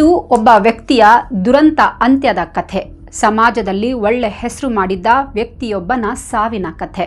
ಇದು ಒಬ್ಬ ವ್ಯಕ್ತಿಯ ದುರಂತ ಅಂತ್ಯದ ಕಥೆ. ಸಮಾಜದಲ್ಲಿ ಒಳ್ಳೆ ಹೆಸರು ಮಾಡಿದ್ದ ವ್ಯಕ್ತಿಯೊಬ್ಬನ ಸಾವಿನ ಕಥೆ.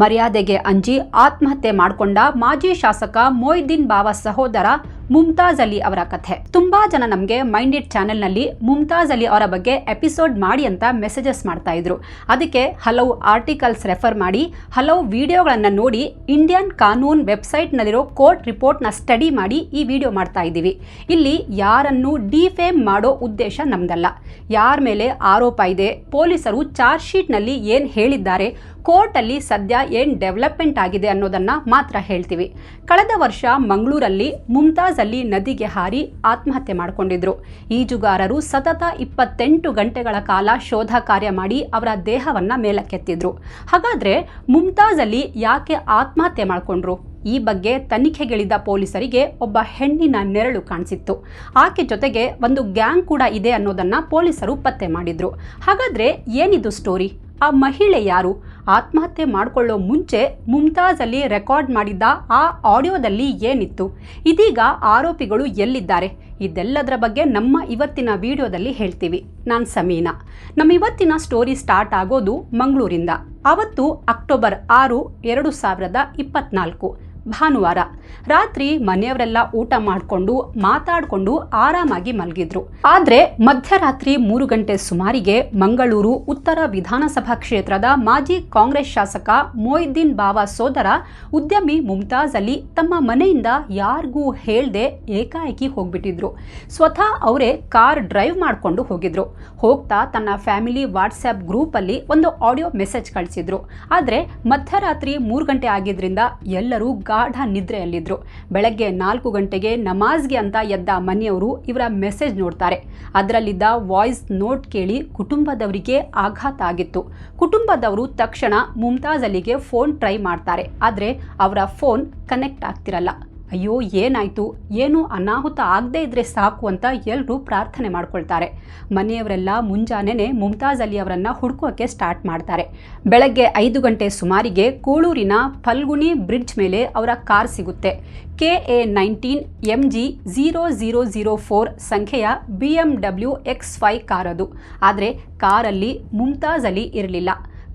ಮರ್ಯಾದೆಗೆ ಅಂಜಿ ಆತ್ಮಹತ್ಯೆ ಮಾಡಿಕೊಂಡ ಮಾಜಿ ಶಾಸಕ ಮೊಯ್ದೀನ್ ಬಾವ ಸಹೋದರ ಮುಮ್ತಾಜ್ ಅಲಿ ಅವರ ಕಥೆ. ತುಂಬಾ ಜನ ನಮಗೆ ಮೈಂಡೆಡ್ ಚಾನೆಲ್ನಲ್ಲಿ ಮುಮ್ತಾಜ್ ಅಲಿ ಅವರ ಬಗ್ಗೆ ಎಪಿಸೋಡ್ ಮಾಡಿ ಅಂತ ಮೆಸೇಜಸ್ ಮಾಡ್ತಾ ಇದ್ರು. ಅದಕ್ಕೆ ಹಲವು ಆರ್ಟಿಕಲ್ಸ್ ರೆಫರ್ ಮಾಡಿ, ಹಲವು ವಿಡಿಯೋಗಳನ್ನು ನೋಡಿ ಇಂಡಿಯನ್ ಕಾನೂನ್ ವೆಬ್ಸೈಟ್ನಲ್ಲಿರೋ ಕೋರ್ಟ್ ರಿಪೋರ್ಟ್ನ ಸ್ಟಡಿ ಮಾಡಿ ಈ ವಿಡಿಯೋ ಮಾಡ್ತಾ ಇದ್ದೀವಿ. ಇಲ್ಲಿ ಯಾರನ್ನು ಡಿಫೇಮ್ ಮಾಡೋ ಉದ್ದೇಶ ನಮ್ದಲ್ಲ. ಯಾರ ಮೇಲೆ ಆರೋಪ ಇದೆ. ಪೊಲೀಸರು ಚಾರ್ಜ್ ಶೀಟ್ನಲ್ಲಿ ಏನು ಹೇಳಿದ್ದಾರೆ ಕೋರ್ಟಲ್ಲಿ ಸದ್ಯ ಏನು ಡೆವಲಪ್ಮೆಂಟ್ ಆಗಿದೆ ಅನ್ನೋದನ್ನ ಮಾತ್ರ ಹೇಳ್ತೀವಿ. ಕಳೆದ ವರ್ಷ ಮಂಗಳೂರಲ್ಲಿ ಮುಮ್ತಾಜ್ ಅಲ್ಲಿ ನದಿಗೆ ಹಾರಿ ಆತ್ಮಹತ್ಯೆ ಮಾಡಿಕೊಂಡಿದ್ರು. ಈಜುಗಾರರು ಸತತ ಇಪ್ಪತ್ತೆಂಟು ಗಂಟೆಗಳ ಕಾಲ ಶೋಧ ಕಾರ್ಯ ಮಾಡಿ ಅವರ ದೇಹವನ್ನ ಮೇಲಕ್ಕೆತ್ತಿದ್ರು. ಹಾಗಾದ್ರೆ ಮುಮ್ತಾಜ್ ಅಲ್ಲಿ ಯಾಕೆ ಆತ್ಮಹತ್ಯೆ ಮಾಡಿಕೊಂಡ್ರು? ಈ ಬಗ್ಗೆ ತನಿಖೆಗಿಳಿದ ಪೊಲೀಸರಿಗೆ ಒಬ್ಬ ಹೆಣ್ಣಿನ ನೆರಳು ಕಾಣಿಸಿತ್ತು. ಆಕೆ ಜೊತೆಗೆ ಒಂದು ಗ್ಯಾಂಗ್ ಕೂಡ ಇದೆ ಅನ್ನೋದನ್ನ ಪೊಲೀಸರು ಪತ್ತೆ ಮಾಡಿದ್ರು. ಹಾಗಾದ್ರೆ ಏನಿದು ಸ್ಟೋರಿ ಆ ಮಹಿಳೆ ಯಾರು? ಆತ್ಮಹತ್ಯೆ ಮಾಡಿಕೊಳ್ಳೋ ಮುಂಚೆ ಮುಮ್ತಾಜ್ ಅಲ್ಲಿ ರೆಕಾರ್ಡ್ ಮಾಡಿದ್ದ ಆ ಆಡಿಯೋದಲ್ಲಿ ಏನಿತ್ತು? ಇದೀಗ ಆರೋಪಿಗಳು ಎಲ್ಲಿದ್ದಾರೆ? ಇದೆಲ್ಲದರ ಬಗ್ಗೆ ನಮ್ಮ ಇವತ್ತಿನ ವಿಡಿಯೋದಲ್ಲಿ ಹೇಳ್ತೀವಿ. ನಾನು ಸಮೀನಾ. ನಮ್ಮ ಇವತ್ತಿನ ಸ್ಟೋರಿ ಸ್ಟಾರ್ಟ್ ಆಗೋದು ಮಂಗಳೂರಿಂದ. ಅವತ್ತು ಅಕ್ಟೋಬರ್ ಆರು, ಎರಡು ಸಾವಿರದ ಇಪ್ಪತ್ನಾಲ್ಕು. ಭಾನುವಾರ. ರಾತ್ರಿ ಮನೆಯವರೆಲ್ಲ ಊಟ ಮಾಡಿಕೊಂಡು, ಮಾತಾಡಿಕೊಂಡು ಆರಾಮಾಗಿ ಮಲಗಿದ್ರು. ಆದರೆ ಮಧ್ಯರಾತ್ರಿ ಮೂರು ಗಂಟೆ ಸುಮಾರಿಗೆ ಮಂಗಳೂರು ಉತ್ತರ ವಿಧಾನಸಭಾ ಕ್ಷೇತ್ರದ ಮಾಜಿ ಕಾಂಗ್ರೆಸ್ ಶಾಸಕ ಮೊಯ್ದೀನ್ ಬಾವಾ ಸೋದರ ಉದ್ಯಮಿ ಮುಮ್ತಾಜ್ ಅಲಿ ತಮ್ಮ ಮನೆಯಿಂದ ಯಾರಿಗೂ ಹೇಳದೆ ಏಕಾಏಕಿ ಹೋಗ್ಬಿಟ್ಟಿದ್ರು. ಸ್ವತಃ ಅವರೇ ಕಾರ್ ಡ್ರೈವ್ ಮಾಡಿಕೊಂಡು ಹೋಗಿದ್ರು. ಹೋಗ್ತಾ ತನ್ನ ಫ್ಯಾಮಿಲಿ ವಾಟ್ಸ್ಆ್ಯಪ್ ಗ್ರೂಪಲ್ಲಿ ಒಂದು ಆಡಿಯೋ ಮೆಸೇಜ್ ಕಳಿಸಿದ್ರು. ಆದರೆ ಮಧ್ಯರಾತ್ರಿ ಮೂರು ಗಂಟೆ ಆಗಿದ್ರಿಂದ ಎಲ್ಲರೂ ಗಾಢ ನಿದ್ರೆಯಲ್ಲಿದ್ದರು ಬೆಳಗ್ಗೆ ನಾಲ್ಕು ಗಂಟೆಗೆ ನಮಾಜ್ಗೆ ಅಂತ ಎದ್ದ ಮನೆಯವರು ಇವರ ಮೆಸೇಜ್ ನೋಡ್ತಾರೆ. ಅದರಲ್ಲಿದ್ದ ವಾಯ್ಸ್ ನೋಟ್ ಕೇಳಿ ಕುಟುಂಬದವರಿಗೆ ಆಘಾತ ಆಗಿತ್ತು. ಕುಟುಂಬದವರು ತಕ್ಷಣ ಮುಮ್ತಾಜ್ ಅಲಿಗೆ ಫೋನ್ ಟ್ರೈ ಮಾಡ್ತಾರೆ. ಆದರೆ ಅವರ ಫೋನ್ ಕನೆಕ್ಟ್ ಆಗ್ತಿರಲ್ಲ. ಅಯ್ಯೋ, ಏನಾಯಿತು? ಏನು ಅನಾಹುತ ಆಗದೇ ಇದ್ರೆ ಸಾಕು ಅಂತ ಎಲ್ಲರೂ ಪ್ರಾರ್ಥನೆ ಮಾಡ್ಕೊಳ್ತಾರೆ. ಮನೆಯವರೆಲ್ಲ ಮುಂಜಾನೆನೆ ಮುಮ್ತಾಜ್ ಅಲಿ ಅವರನ್ನು ಹುಡುಕೋಕೆ ಸ್ಟಾರ್ಟ್ ಮಾಡ್ತಾರೆ. ಬೆಳಗ್ಗೆ ಐದು ಗಂಟೆ ಸುಮಾರಿಗೆ ಕೋಳೂರಿನ ಫಲ್ಗುಣಿ ಬ್ರಿಡ್ಜ್ ಮೇಲೆ ಅವರ ಕಾರ್ ಸಿಗುತ್ತೆ. K A nineteen M G zero zero zero four ಸಂಖ್ಯೆಯ B M W X five car ಅದು. ಆದರೆ ಕಾರಲ್ಲಿ ಮುಮ್ತಾಜ್ ಅಲಿ ಇರಲಿಲ್ಲ.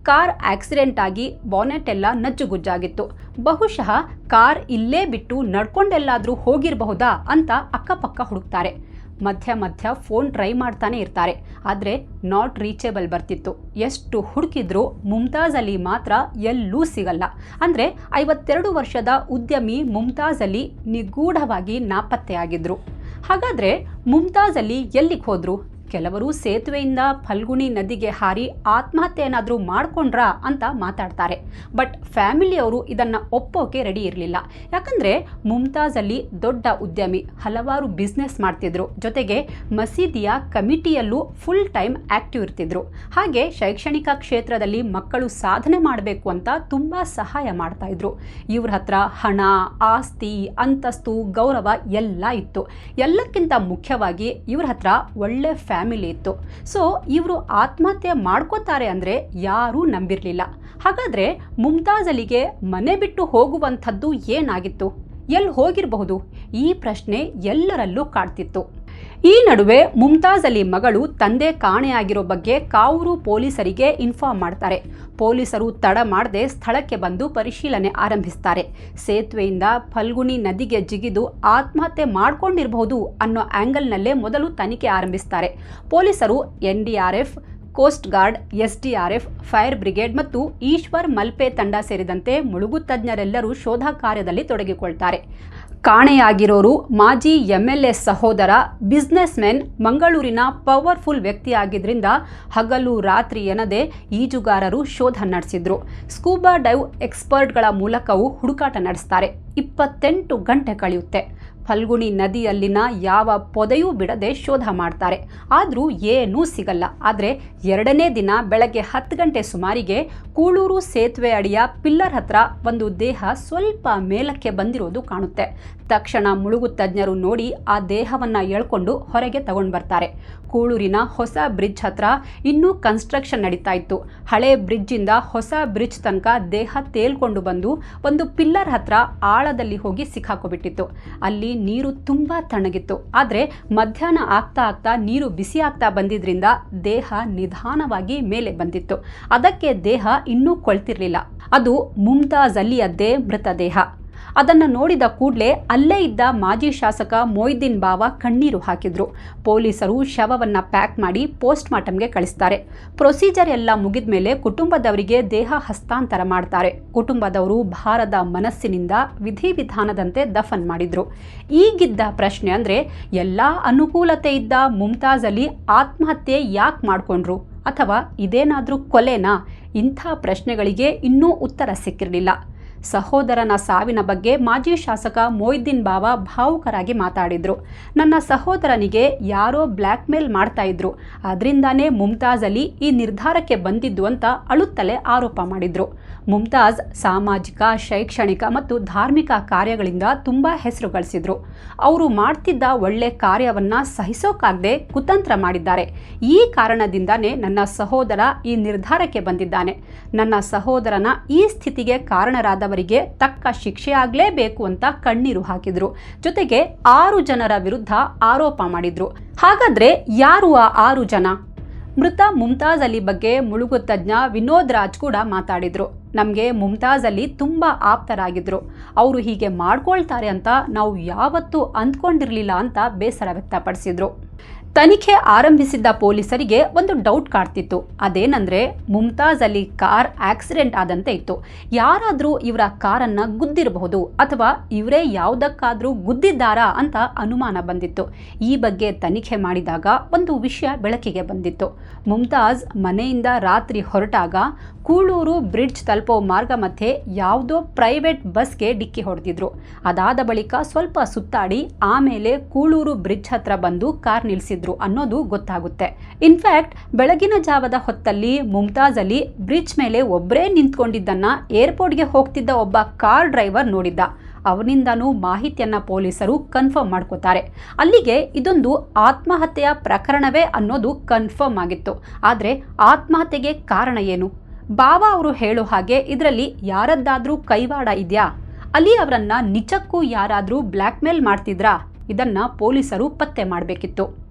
ಕಾರ್ ಆಕ್ಸಿಡೆಂಟ್ ಆಗಿ ಬಾನೆಟ್ ಎಲ್ಲ ನಜ್ಜುಗುಜ್ಜಾಗಿತ್ತು. ಬಹುಶಃ ಕಾರ್ ಇಲ್ಲೇ ಬಿಟ್ಟು ನಡ್ಕೊಂಡೆಲ್ಲಾದರೂ ಹೋಗಿರಬಹುದಾ ಅಂತ ಅಕ್ಕಪಕ್ಕ ಹುಡುಕ್ತಾರೆ. ಮಧ್ಯ ಮಧ್ಯ ಫೋನ್ ಟ್ರೈ ಮಾಡ್ತಾನೆ ಇರ್ತಾರೆ. ಆದರೆ ನಾಟ್ ರೀಚೇಬಲ್ ಬರ್ತಿತ್ತು. ಎಷ್ಟು ಹುಡುಕಿದ್ರೂ ಮುಮ್ತಾಜ್ ಅಲಿ ಮಾತ್ರ ಎಲ್ಲೂ ಸಿಗಲ್ಲ. ಅಂದರೆ ಐವತ್ತೆರಡು ವರ್ಷದ ಉದ್ಯಮಿ ಮುಮ್ತಾಜ್ ಅಲಿ ನಿಗೂಢವಾಗಿ ನಾಪತ್ತೆಯಾಗಿದ್ರು. ಹಾಗಾದರೆ ಮುಮ್ತಾಜ್ ಅಲಿ ಎಲ್ಲಿಗೆ ಹೋದ್ರು? ಕೆಲವರು ಸೇತುವೆಯಿಂದ ಫಲ್ಗುಣಿ ನದಿಗೆ ಹಾರಿ ಆತ್ಮಹತ್ಯೆ ಏನಾದರೂ ಮಾಡ್ಕೊಂಡ್ರಾ ಅಂತ ಮಾತಾಡ್ತಾರೆ. ಬಟ್ ಫ್ಯಾಮಿಲಿಯವರು ಇದನ್ನು ಒಪ್ಪೋಕೆ ರೆಡಿ ಇರಲಿಲ್ಲ. ಯಾಕಂದರೆ ಮುಮ್ತಾಜ್ ಅಲ್ಲಿ ದೊಡ್ಡ ಉದ್ಯಮಿ, ಹಲವಾರು ಬಿಸ್ನೆಸ್ ಮಾಡ್ತಿದ್ರು. ಜೊತೆಗೆ ಮಸೀದಿಯ ಕಮಿಟಿಯಲ್ಲೂ ಫುಲ್ ಟೈಮ್ ಆ್ಯಕ್ಟಿವ್ ಇರ್ತಿದ್ರು. ಹಾಗೆ ಶೈಕ್ಷಣಿಕ ಕ್ಷೇತ್ರದಲ್ಲಿ ಮಕ್ಕಳು ಸಾಧನೆ ಮಾಡಬೇಕು ಅಂತ ತುಂಬ ಸಹಾಯ ಮಾಡ್ತಾ ಇದ್ರು. ಇವ್ರ ಹತ್ರ ಹಣ, ಆಸ್ತಿ, ಅಂತಸ್ತು, ಗೌರವ ಎಲ್ಲ ಇತ್ತು. ಎಲ್ಲಕ್ಕಿಂತ ಮುಖ್ಯವಾಗಿ ಇವ್ರ ಹತ್ರ ಒಳ್ಳೆ ಫ್ಯಾಮಿಲಿ ಇತ್ತು. ಸೊ, ಇವರು ಆತ್ಮಹತ್ಯೆ ಮಾಡ್ಕೋತಾರೆ ಅಂದರೆ ಯಾರೂ ನಂಬಿರಲಿಲ್ಲ. ಹಾಗಾದರೆ ಮುಮ್ತಾಜ್ ಅಲಿಗೆ ಮನೆ ಬಿಟ್ಟು ಹೋಗುವಂಥದ್ದು ಏನಾಗಿತ್ತು? ಎಲ್ಲಿ ಹೋಗಿರಬಹುದು? ಈ ಪ್ರಶ್ನೆ ಎಲ್ಲರಲ್ಲೂ ಕಾಡ್ತಿತ್ತು. ಈ ನಡುವೆ ಮುಮ್ತಾಜ್ ಅಲಿ ಮಗಳು ತಂದೆ ಕಾಣೆಯಾಗಿರೋ ಬಗ್ಗೆ ಕಾವೂರು ಪೊಲೀಸರಿಗೆ ಇನ್ಫಾರ್ಮ್ ಮಾಡ್ತಾರೆ. ಪೊಲೀಸರು ತಡ ಮಾಡದೆ ಸ್ಥಳಕ್ಕೆ ಬಂದು ಪರಿಶೀಲನೆ ಆರಂಭಿಸ್ತಾರೆ. ಸೇತುವೆಯಿಂದ ಫಲ್ಗುಣಿ ನದಿಗೆ ಜಿಗಿದು ಆತ್ಮಹತ್ಯೆ ಮಾಡ್ಕೊಂಡಿರಬಹುದು ಅನ್ನೋ ಆ್ಯಂಗಲ್ನಲ್ಲೇ ಮೊದಲು ತನಿಖೆ ಆರಂಭಿಸ್ತಾರೆ. ಪೊಲೀಸರು N D R F, coast guard SDRF fire brigade ಮತ್ತು ಈಶ್ವರ್ ಮಲ್ಪೆ ತಂಡ ಸೇರಿದಂತೆ ಮುಳುಗು ತಜ್ಞರೆಲ್ಲರೂ ಶೋಧ ಕಾರ್ಯದಲ್ಲಿ ತೊಡಗಿಕೊಳ್ತಾರೆ. ಕಾಣೆಯಾಗಿರೋರು ಮಾಜಿ ಎಂ ಎಲ್ ಎ ಸಹೋದರ ಬಿಸ್ನೆಸ್ ಮೆನ್ ಮಂಗಳೂರಿನ ಪವರ್ಫುಲ್ ವ್ಯಕ್ತಿಯಾಗಿದ್ದರಿಂದ ಹಗಲು ರಾತ್ರಿ ಎನ್ನದೇ ಈಜುಗಾರರು ಶೋಧ ನಡೆಸಿದ್ರು. ಸ್ಕೂಬಾ ಡೈವ್ ಎಕ್ಸ್ಪರ್ಟ್ಗಳ ಮೂಲಕವೂ ಹುಡುಕಾಟ ನಡೆಸ್ತಾರೆ. ಇಪ್ಪತ್ತೆಂಟು ಗಂಟೆ ಕಳೆಯುತ್ತೆ. ಫಲ್ಗುಣಿ ನದಿಯಲ್ಲಿನ ಯಾವ ಪೊದೆಯೂ ಬಿಡದೆ ಶೋಧ ಮಾಡ್ತಾರೆ. ಆದರೂ ಏನೂ ಸಿಗಲ್ಲ. ಆದರೆ ಎರಡನೇ ದಿನ ಬೆಳಗ್ಗೆ ಹತ್ತು ಗಂಟೆ ಸುಮಾರಿಗೆ ಕೂಳೂರು ಸೇತುವೆ ಅಡಿಯ ಪಿಲ್ಲರ್ ಹತ್ರ ಒಂದು ದೇಹ ಸ್ವಲ್ಪ ಮೇಲಕ್ಕೆ ಬಂದಿರೋದು ಕಾಣುತ್ತೆ. ತಕ್ಷಣ ಮುಳುಗು ತಜ್ಞರು ನೋಡಿ ಆ ದೇಹವನ್ನು ಎಳ್ಕೊಂಡು ಹೊರಗೆ ತಗೊಂಡು ಬರ್ತಾರೆ. ಕೂಳೂರಿನ ಹೊಸ ಬ್ರಿಡ್ಜ್ ಹತ್ರ ಇನ್ನೂ ಕನ್ಸ್ಟ್ರಕ್ಷನ್ ನಡೀತಾ ಇತ್ತು. ಹಳೆ ಬ್ರಿಡ್ಜಿಂದ ಹೊಸ ಬ್ರಿಡ್ಜ್ ತನಕ ದೇಹ ತೇಲ್ಕೊಂಡು ಬಂದು ಒಂದು ಪಿಲ್ಲರ್ ಹತ್ರ ಆಳದಲ್ಲಿ ಹೋಗಿ ಸಿಕ್ಕಾಕೊಬಿಟ್ಟಿತ್ತು. ಅಲ್ಲಿ ನೀರು ತುಂಬ ತಣ್ಣಗಿತ್ತು. ಆದರೆ ಮಧ್ಯಾಹ್ನ ಆಗ್ತಾ ಆಗ್ತಾ ನೀರು ಬಿಸಿ ಆಗ್ತಾ ಬಂದಿದ್ರಿಂದ ದೇಹ ನಿಧಾನವಾಗಿ ಮೇಲೆ ಬಂದಿತ್ತು. ಅದಕ್ಕೆ ದೇಹ ಇನ್ನೂ ಕೊಳ್ತಿರ್ಲಿಲ್ಲ. ಅದು ಮುಮ್ತಾಜ್ ಅಲಿಯದ್ದೇ ಮೃತದೇಹ. ಅದನ್ನು ನೋಡಿದ ಕೂಡಲೇ ಅಲ್ಲೇ ಇದ್ದ ಮಾಜಿ ಶಾಸಕ ಮೊಯ್ದೀನ್ ಬಾವ ಕಣ್ಣೀರು ಹಾಕಿದ್ರು. ಪೊಲೀಸರು ಶವವನ್ನು ಪ್ಯಾಕ್ ಮಾಡಿ ಪೋಸ್ಟ್ ಮಾರ್ಟಮ್ಗೆ ಕಳಿಸ್ತಾರೆ. ಪ್ರೊಸೀಜರ್ ಎಲ್ಲ ಮುಗಿದ ಮೇಲೆ ಕುಟುಂಬದವರಿಗೆ ದೇಹ ಹಸ್ತಾಂತರ ಮಾಡ್ತಾರೆ. ಕುಟುಂಬದವರು ಭಾರದ ಮನಸ್ಸಿನಿಂದ ವಿಧಿವಿಧಾನದಂತೆ ದಫನ್ ಮಾಡಿದ್ರು. ಈಗಿದ್ದ ಪ್ರಶ್ನೆ ಅಂದರೆ, ಎಲ್ಲ ಅನುಕೂಲತೆ ಇದ್ದ ಮುಮ್ತಾಜ್ ಅಲಿ ಆತ್ಮಹತ್ಯೆ ಯಾಕೆ ಮಾಡಿಕೊಂಡ್ರು? ಅಥವಾ ಇದೇನಾದರೂ ಕೊಲೆನಾ? ಇಂಥ ಪ್ರಶ್ನೆಗಳಿಗೆ ಇನ್ನೂ ಉತ್ತರ ಸಿಕ್ಕಿರಲಿಲ್ಲ. ಸಹೋದರನ ಸಾವಿನ ಬಗ್ಗೆ ಮಾಜಿ ಶಾಸಕ ಮೊಯ್ದೀನ್ ಬಾವಾ ಭಾವುಕರಾಗಿ ಮಾತಾಡಿದ್ರು. ನನ್ನ ಸಹೋದರನಿಗೆ ಯಾರೋ ಬ್ಲ್ಯಾಕ್ ಮೇಲ್ ಮಾಡ್ತಾ ಇದ್ರು. ಅದರಿಂದಾನೇ ಮುಮ್ತಾಜ್ ಅಲಿ ಈ ನಿರ್ಧಾರಕ್ಕೆ ಬಂದಿದ್ದು ಅಂತ ಅಳುತ್ತಲೇ ಆರೋಪ ಮಾಡಿದ್ರು. ಮುಮ್ತಾಜ್ ಸಾಮಾಜಿಕ, ಶೈಕ್ಷಣಿಕ ಮತ್ತು ಧಾರ್ಮಿಕ ಕಾರ್ಯಗಳಿಂದ ತುಂಬ ಹೆಸರು ಗಳಿಸಿದ್ರು. ಅವರು ಮಾಡ್ತಿದ್ದ ಒಳ್ಳೆ ಕಾರ್ಯವನ್ನ ಸಹಿಸೋಕಾಗದೆ ಕುತಂತ್ರ ಮಾಡಿದ್ದಾರೆ. ಈ ಕಾರಣದಿಂದಾನೇ ನನ್ನ ಸಹೋದರ ಈ ನಿರ್ಧಾರಕ್ಕೆ ಬಂದಿದ್ದಾನೆ. ನನ್ನ ಸಹೋದರನ ಈ ಸ್ಥಿತಿಗೆ ಕಾರಣರಾದವರಿಗೆ ತಕ್ಕ ಶಿಕ್ಷೆ ಆಗಲೇಬೇಕು ಅಂತ ಕಣ್ಣೀರು ಹಾಕಿದ್ರು. ಜೊತೆಗೆ ಆರು ಜನರ ವಿರುದ್ಧ ಆರೋಪ ಮಾಡಿದ್ರು. ಹಾಗಾದ್ರೆ ಯಾರು ಆ ಆರು ಜನ? ಮೃತ ಮುಮ್ತಾಜ್ ಅಲಿ ಬಗ್ಗೆ ಮುಳುಗು ತಜ್ಞ ವಿನೋದ್ ರಾಜ್ ಕೂಡ ಮಾತಾಡಿದ್ರು. ನಮಗೆ ಮುಮ್ತಾಜ್ ಅಲಿ ತುಂಬ ಆಪ್ತರಾಗಿದ್ರು. ಅವರು ಹೀಗೆ ಮಾಡ್ಕೊಳ್ತಾರೆ ಅಂತ ನಾವು ಯಾವತ್ತೂ ಅಂದ್ಕೊಂಡಿರಲಿಲ್ಲ ಅಂತ ಬೇಸರ ವ್ಯಕ್ತಪಡಿಸಿದ್ರು. ತನಿಖೆ ಆರಂಭಿಸಿದ್ದ ಪೊಲೀಸರಿಗೆ ಒಂದು ಡೌಟ್ ಕಾಡ್ತಿತ್ತು. ಅದೇನಂದ್ರೆ ಮುಮ್ತಾಜ್ ಅಲ್ಲಿ ಕಾರ್ ಆಕ್ಸಿಡೆಂಟ್ ಆದಂತೆ ಇತ್ತು. ಯಾರಾದರೂ ಇವರ ಕಾರನ್ನು ಗುದ್ದಿರಬಹುದು ಅಥವಾ ಇವರೇ ಯಾವುದಕ್ಕಾದರೂ ಗುದ್ದಿದ್ದಾರಾ ಅಂತ ಅನುಮಾನ ಬಂದಿತ್ತು. ಈ ಬಗ್ಗೆ ತನಿಖೆ ಮಾಡಿದಾಗ ಒಂದು ವಿಷಯ ಬೆಳಕಿಗೆ ಬಂದಿತ್ತು. ಮುಮ್ತಾಜ್ ಮನೆಯಿಂದ ರಾತ್ರಿ ಹೊರಟಾಗ ಕೂಳೂರು ಬ್ರಿಡ್ಜ್ ತಲುಪೋ ಮಾರ್ಗ ಮಧ್ಯೆ ಯಾವುದೋ ಪ್ರೈವೇಟ್ ಬಸ್ಗೆ ಡಿಕ್ಕಿ ಹೊಡೆದಿದ್ರು. ಅದಾದ ಬಳಿಕ ಸ್ವಲ್ಪ ಸುತ್ತಾಡಿ ಆಮೇಲೆ ಕೂಳೂರು ಬ್ರಿಡ್ಜ್ ಹತ್ರ ಬಂದು ಕಾರ್ ನಿಲ್ಲಿಸಿದ್ರು ಅನ್ನೋದು ಗೊತ್ತಾಗುತ್ತೆ. ಇನ್ಫ್ಯಾಕ್ಟ್ ಬೆಳಗಿನ ಜಾವದ ಹೊತ್ತಲ್ಲಿ ಮುಮ್ತಾಜ್ ಅಲಿ ಬ್ರಿಡ್ಜ್ ಮೇಲೆ ಒಬ್ಬರೇ ನಿಂತ್ಕೊಂಡಿದ್ದನ್ನ ಏರ್ಪೋರ್ಟ್ಗೆ ಹೋಗ್ತಿದ್ದ ಒಬ್ಬ ಕಾರ್ ಡ್ರೈವರ್ ನೋಡಿದ್ದ. ಅವನಿಂದನೂ ಮಾಹಿತಿಯನ್ನ ಪೊಲೀಸರು ಕನ್ಫರ್ಮ್ ಮಾಡ್ಕೋತಾರೆ. ಅಲ್ಲಿಗೆ ಇದೊಂದು ಆತ್ಮಹತ್ಯೆಯ ಪ್ರಕರಣವೇ ಅನ್ನೋದು ಕನ್ಫರ್ಮ್ ಆಗಿತ್ತು. ಆದರೆ ಆತ್ಮಹತ್ಯೆಗೆ ಕಾರಣ ಏನು? ಬಾಬಾ ಅವರು ಹೇಳೋ ಹಾಗೆ ಇದರಲ್ಲಿ ಯಾರದ್ದಾದ್ರೂ ಕೈವಾಡ ಇದೆಯಾ? ಅಲಿ ಅವರನ್ನ ನಿಜಕ್ಕೂ ಯಾರಾದರೂ ಬ್ಲ್ಯಾಕ್ಮೇಲ್ ಮಾಡ್ತಿದ್ರಾ? ಇದನ್ನ ಪೊಲೀಸರು ಪತ್ತೆ ಮಾಡಬೇಕಿತ್ತು.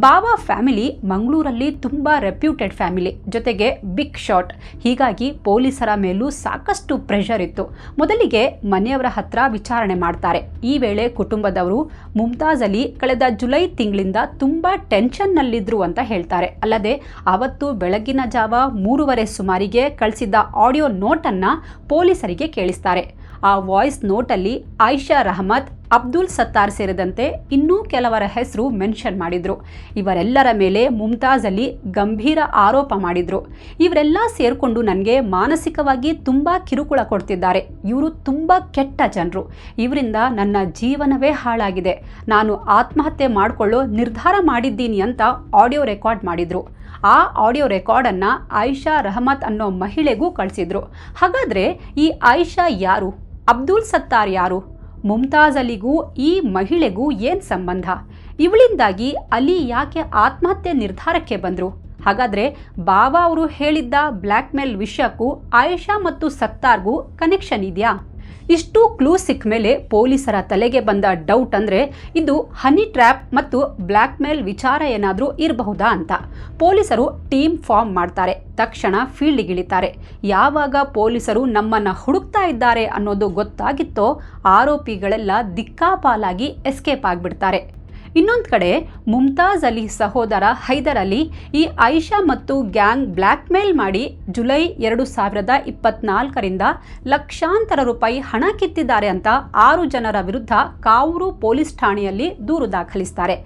ಬಾಬಾ ಫ್ಯಾಮಿಲಿ ಮಂಗಳೂರಲ್ಲಿ ತುಂಬ ರೆಪ್ಯೂಟೆಡ್ ಫ್ಯಾಮಿಲಿ ಜೊತೆಗೆ ಬಿಗ್ ಶಾಟ್ ಹೀಗಾಗಿ ಪೊಲೀಸರ ಮೇಲೂ ಸಾಕಷ್ಟು ಪ್ರೆಷರ್ ಇತ್ತು. ಮೊದಲಿಗೆ ಮನೆಯವರ ಹತ್ರ ವಿಚಾರಣೆ ಮಾಡ್ತಾರೆ. ಈ ವೇಳೆ ಕುಟುಂಬದವರು ಮುಮ್ತಾಜ್ ಅಲಿ ಕಳೆದ ಜುಲೈ ತಿಂಗಳಿಂದ ತುಂಬ ಟೆನ್ಷನ್ನಲ್ಲಿದ್ದರು ಅಂತ ಹೇಳ್ತಾರೆ. ಅಲ್ಲದೆ ಅವತ್ತು ಬೆಳಗಿನ ಜಾವ ಮೂರುವರೆ ಸುಮಾರಿಗೆ ಕಳಿಸಿದ್ದ ಆಡಿಯೋ ನೋಟನ್ನು ಪೊಲೀಸರಿಗೆ ಕೇಳಿಸ್ತಾರೆ. ಆ ವಾಯ್ಸ್ ನೋಟಲ್ಲಿ ಆಯಿಷಾ ರಹಮತ್, ಅಬ್ದುಲ್ ಸತ್ತಾರ್ ಸೇರಿದಂತೆ ಇನ್ನೂ ಕೆಲವರ ಹೆಸರು ಮೆನ್ಷನ್ ಮಾಡಿದ್ರು. ಇವರೆಲ್ಲರ ಮೇಲೆ ಮುಮ್ತಾಜ್ ಅಲಿ ಗಂಭೀರ ಆರೋಪ ಮಾಡಿದ್ರು. ಇವರೆಲ್ಲ ಸೇರಿಕೊಂಡು ನನಗೆ ಮಾನಸಿಕವಾಗಿ ತುಂಬ ಕಿರುಕುಳ ಕೊಡ್ತಿದ್ದಾರೆ. ಇವರು ತುಂಬ ಕೆಟ್ಟ ಜನರು. ಇವರಿಂದ ನನ್ನ ಜೀವನವೇ ಹಾಳಾಗಿದೆ. ನಾನು ಆತ್ಮಹತ್ಯೆ ಮಾಡಿಕೊಳ್ಳೋ ನಿರ್ಧಾರ ಮಾಡಿದ್ದೀನಿ ಅಂತ ಆಡಿಯೋ ರೆಕಾರ್ಡ್ ಮಾಡಿದ್ರು. ಆ ಆಡಿಯೋ ರೆಕಾರ್ಡನ್ನು ಆಯಿಷಾ ರಹಮತ್ ಅನ್ನೋ ಮಹಿಳೆಗೂ ಕಳಿಸಿದ್ರು. ಹಾಗಾದರೆ ಈ ಆಯಿಷಾ ಯಾರು? ಅಬ್ದುಲ್ ಸತ್ತಾರ್ ಯಾರು? ಮುಮ್ತಾಜ್ ಅಲಿಗೂ ಈ ಮಹಿಳೆಗೂ ಏನು ಸಂಬಂಧ? ಇವಳಿಂದಾಗಿ ಅಲಿ ಯಾಕೆ ಆತ್ಮಹತ್ಯೆ ನಿರ್ಧಾರಕ್ಕೆ ಬಂದರು? ಹಾಗಾದರೆ ಬಾಬಾ ಅವರು ಹೇಳಿದ್ದ ಬ್ಲ್ಯಾಕ್ ಮೇಲ್ ವಿಷಯಕ್ಕೂ ಆಯಿಷಾ ಮತ್ತು ಸತ್ತಾರ್ಗೂ ಕನೆಕ್ಷನ್ ಇದೆಯಾ? ಇಷ್ಟು ಕ್ಲೂ ಸಿಕ್ಕ ಮೇಲೆ ಪೊಲೀಸರ ತಲೆಗೆ ಬಂದ ಡೌಟ್ ಅಂದರೆ ಇದು ಹನಿ ಟ್ರ್ಯಾಪ್ ಮತ್ತು ಬ್ಲ್ಯಾಕ್ ಮೇಲ್ ವಿಚಾರ ಏನಾದರೂ ಇರಬಹುದಾ ಅಂತ. ಪೊಲೀಸರು ಟೀಮ್ ಫಾರ್ಮ್ ಮಾಡ್ತಾರೆ, ತಕ್ಷಣ ಫೀಲ್ಡ್ಗಿಳಿತಾರೆ. ಯಾವಾಗ ಪೊಲೀಸರು ನಮ್ಮನ್ನು ಹುಡುಕ್ತಾ ಇದ್ದಾರೆ ಅನ್ನೋದು ಗೊತ್ತಾಗಿತ್ತೋ ಆರೋಪಿಗಳೆಲ್ಲ ದಿಕ್ಕಾಪಾಲಾಗಿ ಎಸ್ಕೇಪ್ ಆಗಿಬಿಡ್ತಾರೆ. ಇನ್ನೊಂದು ಕಡೆ ಮುಮ್ತಾಜ್ ಅಲಿ ಸಹೋದರ ಹೈದರ್ ಅಲಿ ಈ ಐಷಾ ಮತ್ತು ಗ್ಯಾಂಗ್ ಬ್ಲ್ಯಾಕ್ ಮೇಲ್ ಮಾಡಿ ಜುಲೈ ಎರಡು ಸಾವಿರದ ಇಪ್ಪತ್ನಾಲ್ಕರಿಂದ ಲಕ್ಷಾಂತರ ರೂಪಾಯಿ ಹಣ ಕಿತ್ತಿದ್ದಾರೆ ಅಂತ ಆರು ಜನರ ವಿರುದ್ಧ ಕಾವೂರು ಪೊಲೀಸ್ ಠಾಣೆಯಲ್ಲಿ ದೂರು ದಾಖಲಿಸ್ತಾರೆ.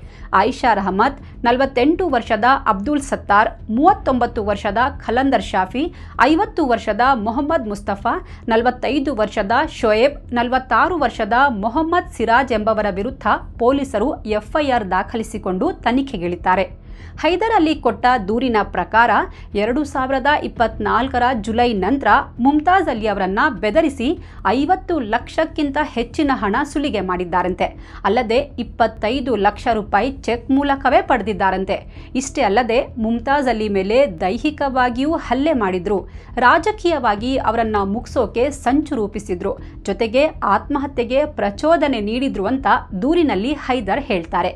ಆಯಿಷಾ ರಹಮತ್ ನಲವತ್ತೆಂಟು ವರ್ಷದ ಅಬ್ದುಲ್ ಸತ್ತಾರ್, ಮೂವತ್ತೊಂಬತ್ತು ವರ್ಷದ ಖಲಂದರ್ ಶಾಫಿ, ಐವತ್ತು ವರ್ಷದ ಮೊಹಮ್ಮದ್ ಮುಸ್ತಫಾ, ನಲವತ್ತೈದು ವರ್ಷದ ಶೋಯೇಬ್, ನಲವತ್ತಾರು ವರ್ಷದ ಮೊಹಮ್ಮದ್ ಸಿರಾಜ್ ಎಂಬವರ ವಿರುದ್ಧ ಪೊಲೀಸರು ಎಫ್ಐಆರ್ ದಾಖಲಿಸಿಕೊಂಡು ತನಿಖೆಗಿಳಿತಾರೆ. ಹೈದರ್ ಅಲಿ ಕೊಟ್ಟ ದೂರಿನ ಪ್ರಕಾರ ಎರಡು ಸಾವಿರದ ಇಪ್ಪತ್ನಾಲ್ಕರ ಜುಲೈ ನಂತರ ಮುಮ್ತಾಜ್ ಅಲಿ ಅವರನ್ನ ಬೆದರಿಸಿ ಐವತ್ತು ಲಕ್ಷಕ್ಕಿಂತ ಹೆಚ್ಚಿನ ಹಣ ಸುಲಿಗೆ ಮಾಡಿದ್ದಾರಂತೆ. ಅಲ್ಲದೆ ಇಪ್ಪತ್ತೈದು ಲಕ್ಷ ರೂಪಾಯಿ ಚೆಕ್ ಮೂಲಕವೇ ಪಡೆದಿದ್ದಾರಂತೆ. ಇಷ್ಟೇ ಅಲ್ಲದೆ ಮುಮ್ತಾಜ್ ಅಲಿ ಮೇಲೆ ದೈಹಿಕವಾಗಿಯೂ ಹಲ್ಲೆ ಮಾಡಿದ್ರು. ರಾಜಕೀಯವಾಗಿ ಅವರನ್ನ ಮುಗಿಸೋಕೆ ಸಂಚು ರೂಪಿಸಿದ್ರು. ಜೊತೆಗೆ ಆತ್ಮಹತ್ಯೆಗೆ ಪ್ರಚೋದನೆ ನೀಡಿದ್ರು ಅಂತ ದೂರಿನಲ್ಲಿ ಹೈದರ್ ಹೇಳ್ತಾರೆ.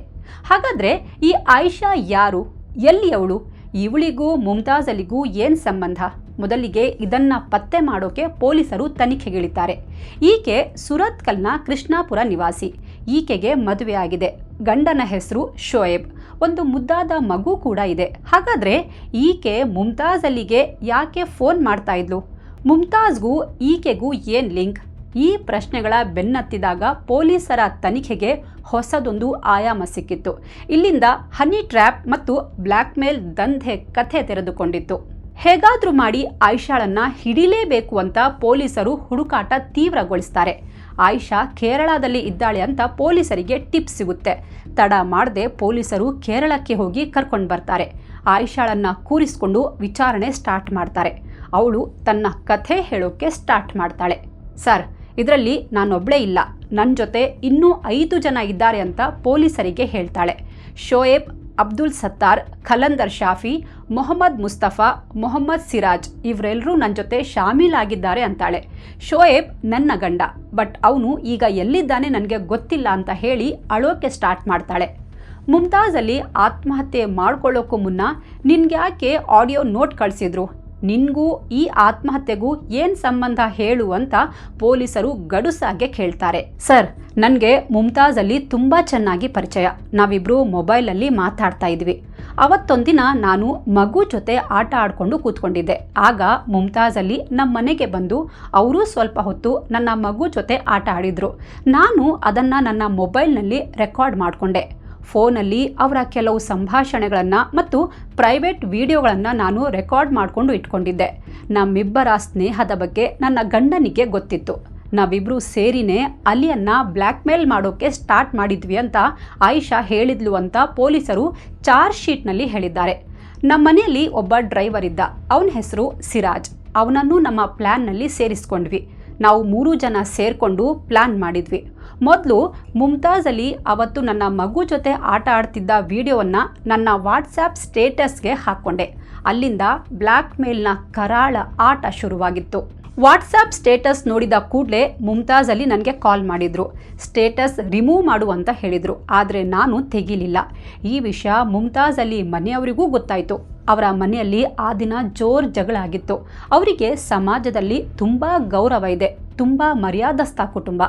ಹಾಗಾದ್ರೆ ಈ ಆಯಿಷಾ ಯಾರು? ಎಲ್ಲಿ ಅವಳು ಇವಳಿಗೂ ಮುಮ್ತಾಜ್ ಅಲಿಗೂ ಏನು ಸಂಬಂಧ? ಮೊದಲಿಗೆ ಇದನ್ನ ಪತ್ತೆ ಮಾಡೋಕೆ ಪೊಲೀಸರು ತನಿಖೆಗಿಳಿತಾರೆ. ಈಕೆ ಸುರತ್ಕಲ್ನ ಕೃಷ್ಣಾಪುರ ನಿವಾಸಿ. ಈಕೆಗೆ ಮದುವೆಯಾಗಿದೆ ಗಂಡನ ಹೆಸರು ಶೋಯೇಬ್. ಒಂದು ಮುದ್ದಾದ ಮಗು ಕೂಡ ಇದೆ. ಹಾಗಾದರೆ ಈಕೆ ಮುಮ್ತಾಜ್ ಅಲಿಗೆ ಯಾಕೆ ಫೋನ್ ಮಾಡ್ತಾ ಇದ್ಲು? ಮುಮ್ತಾಜ್ಗೂ ಈಕೆಗೂ ಏನು ಲಿಂಕ್? ಈ ಪ್ರಶ್ನೆಗಳ ಬೆನ್ನತ್ತಿದಾಗ ಪೊಲೀಸರ ತನಿಖೆಗೆ ಹೊಸದೊಂದು ಆಯಾಮ ಸಿಕ್ಕಿತ್ತು. ಇಲ್ಲಿಂದ ಹನಿ ಟ್ರ್ಯಾಪ್ ಮತ್ತು ಬ್ಲ್ಯಾಕ್ಮೇಲ್ ದಂಧೆ ಕಥೆ ತೆರೆದುಕೊಂಡಿತ್ತು. ಹೇಗಾದ್ರೂ ಮಾಡಿ ಆಯಿಷಾಳನ್ನ ಹಿಡಿಲೇಬೇಕು ಅಂತ ಪೊಲೀಸರು ಹುಡುಕಾಟ ತೀವ್ರಗೊಳಿಸ್ತಾರೆ. ಆಯಿಷಾ ಕೇರಳದಲ್ಲಿ ಇದ್ದಾಳೆ ಅಂತ ಪೊಲೀಸರಿಗೆ ಟಿಪ್ ಸಿಗುತ್ತೆ. ತಡ ಮಾಡದೆ ಪೊಲೀಸರು ಕೇರಳಕ್ಕೆ ಹೋಗಿ ಕರ್ಕೊಂಡು ಬರ್ತಾರೆ. ಆಯಿಷಾಳನ್ನ ಕೂರಿಸ್ಕೊಂಡು ವಿಚಾರಣೆ ಸ್ಟಾರ್ಟ್ ಮಾಡ್ತಾರೆ. ಅವಳು ತನ್ನ ಕಥೆ ಹೇಳೋಕ್ಕೆ ಸ್ಟಾರ್ಟ್ ಮಾಡ್ತಾಳೆ. ಸರ್ ಇದರಲ್ಲಿ ನಾನೊಬ್ಬಳೇ ಇಲ್ಲ. ನನ್ನ ಜೊತೆ ಇನ್ನೂ ಐದು ಜನ ಇದ್ದಾರೆ ಅಂತ ಪೊಲೀಸರಿಗೆ ಹೇಳ್ತಾಳೆ. ಶೋಯೇಬ್, ಅಬ್ದುಲ್ ಸತ್ತಾರ್, ಖಲಂದರ್ ಶಾಫಿ, ಮೊಹಮ್ಮದ್ ಮುಸ್ತಫಾ, ಮೊಹಮ್ಮದ್ ಸಿರಾಜ್ ಇವರೆಲ್ಲರೂ ನನ್ನ ಜೊತೆ ಶಾಮೀಲಾಗಿದ್ದಾರೆ ಅಂತಾಳೆ. ಶೋಯೇಬ್ ನನ್ನ ಗಂಡ, ಬಟ್ ಅವನು ಈಗ ಎಲ್ಲಿದ್ದಾನೆ ನನಗೆ ಗೊತ್ತಿಲ್ಲ ಅಂತ ಹೇಳಿ ಅಳೋಕೆ ಸ್ಟಾರ್ಟ್ ಮಾಡ್ತಾಳೆ. ಮುಮ್ತಾಜ್ ಅಲಿ ಆತ್ಮಹತ್ಯೆ ಮಾಡ್ಕೊಳ್ಳೋಕ್ಕೂ ಮುನ್ನ ನಿನ್ಗೆ ಯಾಕೆ ಆಡಿಯೋ ನೋಟ್ ಕಳಿಸಿದ್ರು? ನಿನ್ಗೂ ಈ ಆತ್ಮಹತ್ಯೆಗೂ ಏನು ಸಂಬಂಧ ಹೇಳು ಅಂತ ಪೊಲೀಸರು ಗಡುಸಾಗೆ ಕೇಳ್ತಾರೆ. ಸರ್, ನನಗೆ ಮುಮ್ತಾಜ್ ಅಲಿ ತುಂಬ ಚೆನ್ನಾಗಿ ಪರಿಚಯ. ನಾವಿಬ್ರು ಮೊಬೈಲಲ್ಲಿ ಮಾತಾಡ್ತಾ ಇದ್ವಿ. ಅವತ್ತೊಂದಿನ ನಾನು ಮಗು ಜೊತೆ ಆಟ ಆಡಿಕೊಂಡು ಕೂತ್ಕೊಂಡಿದ್ದೆ. ಆಗ ಮುಮ್ತಾಜ್ ಅಲಿ ನಮ್ಮ ಮನೆಗೆ ಬಂದು ಅವರು ಸ್ವಲ್ಪ ಹೊತ್ತು ನನ್ನ ಮಗು ಜೊತೆ ಆಟ ಆಡಿದ್ರು. ನಾನು ಅದನ್ನು ನನ್ನ ಮೊಬೈಲ್ನಲ್ಲಿ ರೆಕಾರ್ಡ್ ಮಾಡಿಕೊಂಡೆ. ಫೋನಲ್ಲಿ ಅವರ ಕೆಲವು ಸಂಭಾಷಣೆಗಳನ್ನು ಮತ್ತು ಪ್ರೈವೇಟ್ ವಿಡಿಯೋಗಳನ್ನು ನಾನು ರೆಕಾರ್ಡ್ ಮಾಡಿಕೊಂಡು ಇಟ್ಕೊಂಡಿದ್ದೆ. ನಮ್ಮಿಬ್ಬರ ಸ್ನೇಹದ ಬಗ್ಗೆ ನನ್ನ ಗಂಡನಿಗೆ ಗೊತ್ತಿತ್ತು. ನಾವಿಬ್ಬರು ಸೇರಿನೇ ಅಲಿಯನ್ನ ಬ್ಲ್ಯಾಕ್ ಮೇಲ್ ಮಾಡೋಕ್ಕೆ ಸ್ಟಾರ್ಟ್ ಮಾಡಿದ್ವಿ ಅಂತ ಆಯಿಷಾ ಹೇಳಿದ್ಲು ಅಂತ ಪೊಲೀಸರು ಚಾರ್ಜ್ ಶೀಟ್ನಲ್ಲಿ ಹೇಳಿದ್ದಾರೆ. ನಮ್ಮ ಮನೆಯಲ್ಲಿ ಒಬ್ಬ ಡ್ರೈವರ್ ಇದ್ದ. ಅವನ ಹೆಸರು ಸಿರಾಜ್. ಅವನನ್ನು ನಮ್ಮ ಪ್ಲ್ಯಾನ್ನಲ್ಲಿ ಸೇರಿಸ್ಕೊಂಡ್ವಿ. ನಾವು ಮೂರು ಜನ ಸೇರಿಕೊಂಡು ಪ್ಲ್ಯಾನ್ ಮಾಡಿದ್ವಿ. ಮೊದಲು ಮುಮ್ತಾಜ್ ಅಲಿ ಅವತ್ತು ನನ್ನ ಮಗು ಜೊತೆ ಆಟ ಆಡ್ತಿದ್ದ ವಿಡಿಯೋವನ್ನು ನನ್ನ ವಾಟ್ಸ್ಯಾಪ್ ಸ್ಟೇಟಸ್ಗೆ ಹಾಕ್ಕೊಂಡೆ. ಅಲ್ಲಿಂದ ಬ್ಲ್ಯಾಕ್ ಮೇಲ್ನ ಕರಾಳ ಆಟ ಶುರುವಾಗಿತ್ತು. ವಾಟ್ಸಪ್ ಸ್ಟೇಟಸ್ ನೋಡಿದ ಕೂಡಲೇ ಮುಮ್ತಾಜ್ ಅಲಿ ನನಗೆ ಕಾಲ್ ಮಾಡಿದರು. ಸ್ಟೇಟಸ್ ರಿಮೂವ್ ಮಾಡು ಅಂತ ಹೇಳಿದರು. ಆದರೆ ನಾನು ತೆಗಿಲಿಲ್ಲ. ಈ ವಿಷಯ ಮುಮ್ತಾಜ್ ಅಲಿ ಮನೆಯವರಿಗೂ ಗೊತ್ತಾಯಿತು. ಅವರ ಮನೆಯಲ್ಲಿ ಆ ದಿನ ಜೋರ್ ಜಗಳ ಆಗಿತ್ತು. ಅವರಿಗೆ ಸಮಾಜದಲ್ಲಿ ತುಂಬ ಗೌರವ ಇದೆ. ತುಂಬ ಮರ್ಯಾದಸ್ಥ ಕುಟುಂಬ.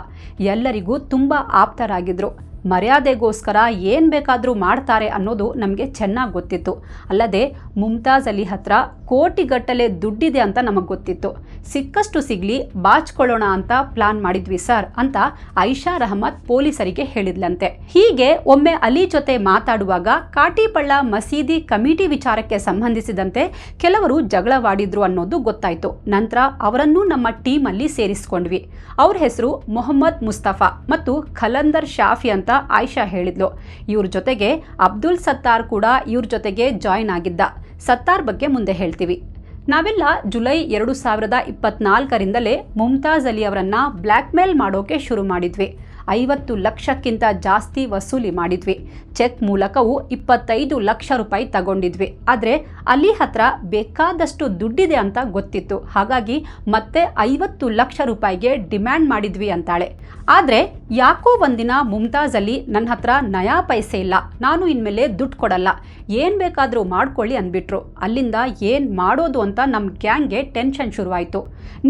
ಎಲ್ಲರಿಗೂ ತುಂಬ ಆಪ್ತರಾಗಿದ್ದರು ಮರ್ಯಾದೆಗೋಸ್ಕರ ಏನು ಬೇಕಾದರೂ ಮಾಡ್ತಾರೆ ಅನ್ನೋದು ನಮಗೆ ಚೆನ್ನಾಗಿ ಗೊತ್ತಿತ್ತು. ಅಲ್ಲದೆ ಮುಮ್ತಾಜ್ ಅಲಿ ಹತ್ರ ಕೋಟಿಗಟ್ಟಲೆ ದುಡ್ಡಿದೆ ಅಂತ ನಮಗೆ ಗೊತ್ತಿತ್ತು. ಸಿಕ್ಕಷ್ಟು ಸಿಗಲಿ ಬಾಚ್ಕೊಳ್ಳೋಣ ಅಂತ ಪ್ಲಾನ್ ಮಾಡಿದ್ವಿ ಸರ್ ಅಂತ ಐಷಾ ರಹಮತ್ ಪೊಲೀಸರಿಗೆ ಹೇಳಿದ್ಲಂತೆ. ಹೀಗೆ ಒಮ್ಮೆ ಅಲಿ ಜೊತೆ ಮಾತಾಡುವಾಗ ಕಾಟಿಪಳ್ಳ ಮಸೀದಿ ಕಮಿಟಿ ವಿಚಾರಕ್ಕೆ ಸಂಬಂಧಿಸಿದಂತೆ ಕೆಲವರು ಜಗಳವಾಡಿದ್ರು ಅನ್ನೋದು ಗೊತ್ತಾಯಿತು. ನಂತರ ಅವರನ್ನೂ ನಮ್ಮ ಟೀಮಲ್ಲಿ ಸೇರಿಸ್ಕೊಂಡ್ವಿ. ಅವ್ರ ಹೆಸರು ಮೊಹಮ್ಮದ್ ಮುಸ್ತಫಾ ಮತ್ತು ಖಲಂದರ್ ಶಾಫಿ ಅಂತ ಆಯಿಷಾ ಹೇಳಿದ್ಲು. ಇವ್ರ ಜೊತೆಗೆ ಅಬ್ದುಲ್ ಸತ್ತಾರ್ ಕೂಡ ಇವ್ರ ಜೊತೆಗೆ ಜಾಯಿನ್ ಆಗಿದ್ದ. ಸತ್ತಾರ್ ಬಗ್ಗೆ ಮುಂದೆ ಹೇಳ್ತೀವಿ. ನಾವೆಲ್ಲ ಜುಲೈ ಎರಡು ಸಾವಿರದ ಇಪ್ಪತ್ನಾಲ್ಕರಿಂದಲೇ ಮುಮ್ತಾಜ್ ಅಲಿ ಅವರನ್ನ ಬ್ಲ್ಯಾಕ್ ಮೇಲ್ ಮಾಡೋಕೆ ಶುರು ಮಾಡಿದ್ವಿ. ಐವತ್ತು ಲಕ್ಷಕ್ಕಿಂತ ಜಾಸ್ತಿ ವಸೂಲಿ ಮಾಡಿದ್ವಿ. ಚೆಕ್ ಮೂಲಕವೂ ಇಪ್ಪತ್ತೈದು ಲಕ್ಷ ರೂಪಾಯಿ ತಗೊಂಡಿದ್ವಿ. ಆದರೆ ಅಲಿ ಹತ್ರ ಬೇಕಾದಷ್ಟು ದುಡ್ಡಿದೆ ಅಂತ ಗೊತ್ತಿತ್ತು. ಹಾಗಾಗಿ ಮತ್ತೆ ಐವತ್ತು ಲಕ್ಷ ರೂಪಾಯಿಗೆ ಡಿಮ್ಯಾಂಡ್ ಮಾಡಿದ್ವಿ ಅಂತಾಳೆ. ಆದರೆ ಯಾಕೋ ಒಂದಿನ ಮುಮ್ತಾಜ್ ಅಲಿ ನನ್ನ ಹತ್ರ ನಯಾ ಪೈಸೆ ಇಲ್ಲ, ನಾನು ಇನ್ಮೇಲೆ ದುಡ್ಡು ಕೊಡಲ್ಲ. ಏನು ಬೇಕಾದರೂ ಮಾಡ್ಕೊಳ್ಳಿ ಅಂದ್ಬಿಟ್ರು. ಅಲ್ಲಿಂದ ಏನು ಮಾಡೋದು ಅಂತ ನಮ್ಮ ಗ್ಯಾಂಗ್ಗೆ ಟೆನ್ಷನ್ ಶುರುವಾಯಿತು.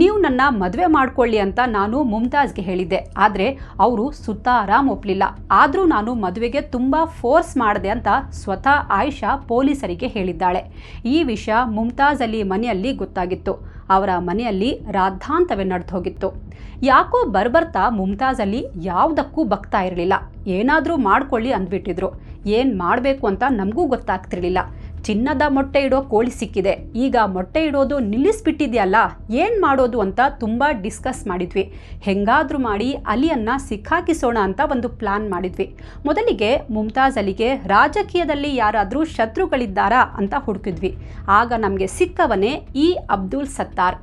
ನೀವು ನನ್ನ ಮದುವೆ ಮಾಡ್ಕೊಳ್ಳಿ ಅಂತ ನಾನು ಮುಮ್ತಾಜ್ಗೆ ಹೇಳಿದ್ದೆ. ಆದರೆ ಅವರು ಸುತ್ತ ಆರಾಮ್ ಒಪ್ಪಲಿಲ್ಲ ಆದರೂ ನಾನು ಮದುವೆಗೆ ತುಂಬ ಫೋರ್ಸ್ ಮಾಡಿದೆ ಅಂತ ಸ್ವತಃ ಆಯಿಷಾ ಪೊಲೀಸರಿಗೆ ಹೇಳಿದ್ದಾಳೆ. ಈ ವಿಷಯ ಮುಮ್ತಾಜ್ ಅಲಿ ಮನೆಯಲ್ಲಿ ಗೊತ್ತಾಗಿತ್ತು. ಅವರ ಮನೆಯಲ್ಲಿ ರಾದ್ಧಾಂತವೇ ನಡೆದು ಹೋಗಿತ್ತು ಯಾಕೋ ಬರ್ಬರ್ತಾ ಮುಮ್ತಾಜ್ ಅಲ್ಲಿ ಯಾವುದಕ್ಕೂ ಬಗ್ತಾ ಇರಲಿಲ್ಲ. ಏನಾದರೂ ಮಾಡ್ಕೊಳ್ಳಿ ಅಂದ್ಬಿಟ್ಟಿದ್ರು. ಏನು ಮಾಡಬೇಕು ಅಂತ ನಮಗೂ ಗೊತ್ತಾಗ್ತಿರ್ಲಿಲ್ಲ. ಚಿನ್ನದ ಮೊಟ್ಟೆ ಇಡೋ ಕೋಳಿ ಸಿಕ್ಕಿದೆ. ಈಗ ಮೊಟ್ಟೆ ಇಡೋದು ನಿಲ್ಲಿಸ್ಬಿಟ್ಟಿದೆಯಲ್ಲ, ಏನು ಮಾಡೋದು ಅಂತ ತುಂಬ ಡಿಸ್ಕಸ್ ಮಾಡಿದ್ವಿ. ಹೆಂಗಾದ್ರೂ ಮಾಡಿ ಅಲಿಯನ್ನ ಸಿಕ್ಕಾಕಿಸೋಣ ಅಂತ ಒಂದು ಪ್ಲಾನ್ ಮಾಡಿದ್ವಿ. ಮೊದಲಿಗೆ ಮುಮ್ತಾಜ್ ಅಲಿಗೆ ರಾಜಕೀಯದಲ್ಲಿ ಯಾರಾದರೂ ಶತ್ರುಗಳಿದ್ದಾರಾ ಅಂತ ಹುಡುಕಿದ್ವಿ. ಆಗ ನಮಗೆ ಸಿಕ್ಕವನೇ ಈ ಅಬ್ದುಲ್ ಸತ್ತಾರ್.